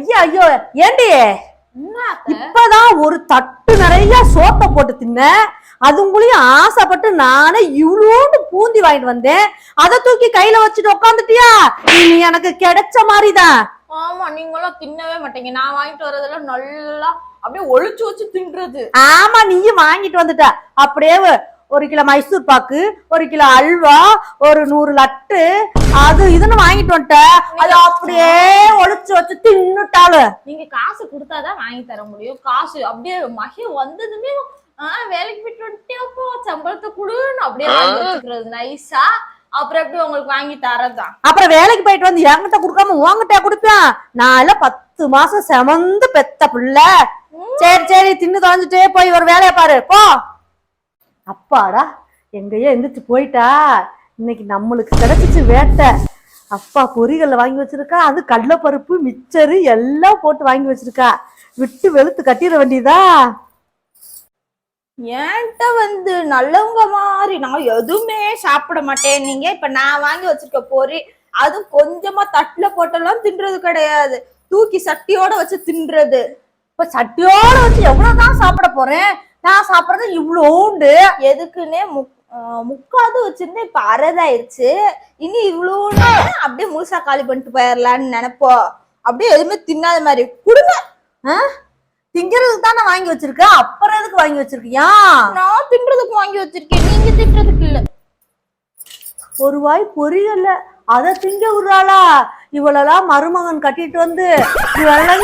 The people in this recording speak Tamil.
ஐயா ஐயோ ஏண்டி? இப்பதான் ஒரு தட்டு நிறைய சோத்தை போட்டு தின்னேன் அதுங்களையும் ஆசைப்பட்டு நானே இவ்வளோண்டு பூந்தி வாங்கிட்டு வந்தேன். அதை தூக்கி கையில வச்சுட்டு உட்காந்துட்டியா நீ எனக்கு கிடைச்ச மாதிரிதான். ஆமா நீங்களும் தின்னவே மாட்டீங்க. நான் வாங்கிட்டு வரதெல்லாம் நல்லா அப்படியே ஒளிச்சு வச்சு தின்றது. ஆமா நீயும் வாங்கிட்டு வந்துட்ட. அப்படியே ஒரு கிலோ மைசூர் பாக்கு ஒரு கிலோ அல்வா ஒரு நூறு லட்டு. அது இதுன்னு வாங்கிட்டு வந்துட்ட அது அப்படியே ஒளிச்சு வச்சு தின்னுட்டாளு நீங்க காசு கொடுத்தாதான் வாங்கி தர முடியும். காசு அப்படியே மகி வந்ததுமே ஆஹ் வேலைக்கு போயிட்டு வந்துட்டேப்போ சம்பளத்தை கொடுன்னு அப்படியே வச்சுக்கிறது நைஸா அப்புறம் எப்படி உங்களுக்கு வாங்கி தரதான் அப்புறம் வேலைக்கு போயிட்டு வந்து என்கிட்ட கொடுக்காம உன்கிட்ட கொடுப்பேன். நான் எல்லாம் பத்து மாசம் செமந்து பெத்த பிள்ளை. சரி சரி தின்னு தொலைஞ்சிட்டே போய் ஒரு வேலையை பாரு. போ. அப்பாடா எங்கேயோ எந்திரிச்சு போயிட்டா. இன்னைக்கு நம்மளுக்கு கிடைச்சிச்சு வேட்டை. அப்பா பொரிகல்ல வாங்கி வச்சிருக்கா. அது கடலைப்பருப்பு மிச்சரு எல்லாம் போட்டு வாங்கி வச்சிருக்கா. விட்டு வெளுத்து கட்டிட வேண்டியதா? ஏன்ட்ட வந்து நல்லவங்க மாதிரி நான் எதுவுமே சாப்பிட மாட்டேன். நீங்க இப்ப நான் வாங்கி வச்சிருக்க பொரி அதுவும் கொஞ்சமா தட்டுல போட்டெல்லாம் தின்றது கிடையாது. தூக்கி சட்டியோட வச்சு தின்றது. இப்ப சட்டியோட வச்சு எவ்வளவுதான் சாப்பிட போறேன்? நான் சாப்பிடுறது இவ்வளோண்டு எதுக்குன்னே முக் ஆஹ் முக்காது வச்சிருந்தேன். இப்ப அரைதாயிருச்சு. இனி இவ்வளோன்னு அப்படியே முழுசா காலி பண்ணிட்டு போயிடலான்னு நினைப்போம் அப்படியே எதுவுமே தின்னாத மாதிரி கொடுங்க. திங்கிறதுக்கு தானே வாங்கி வச்சிருக்க? அப்புறம் எதுக்கு வாங்கி வச்சிருக்கியா? நான் தின்றதுக்கு வாங்கி வச்சிருக்கேன். நீங்க தின்றதுக்கு இல்ல. ஒரு வாய் பொரியல. அத திங்க விடுறாளா? இவளெல்லாம் மருமகன் கட்டிட்டு வந்து இவளெல்லாம்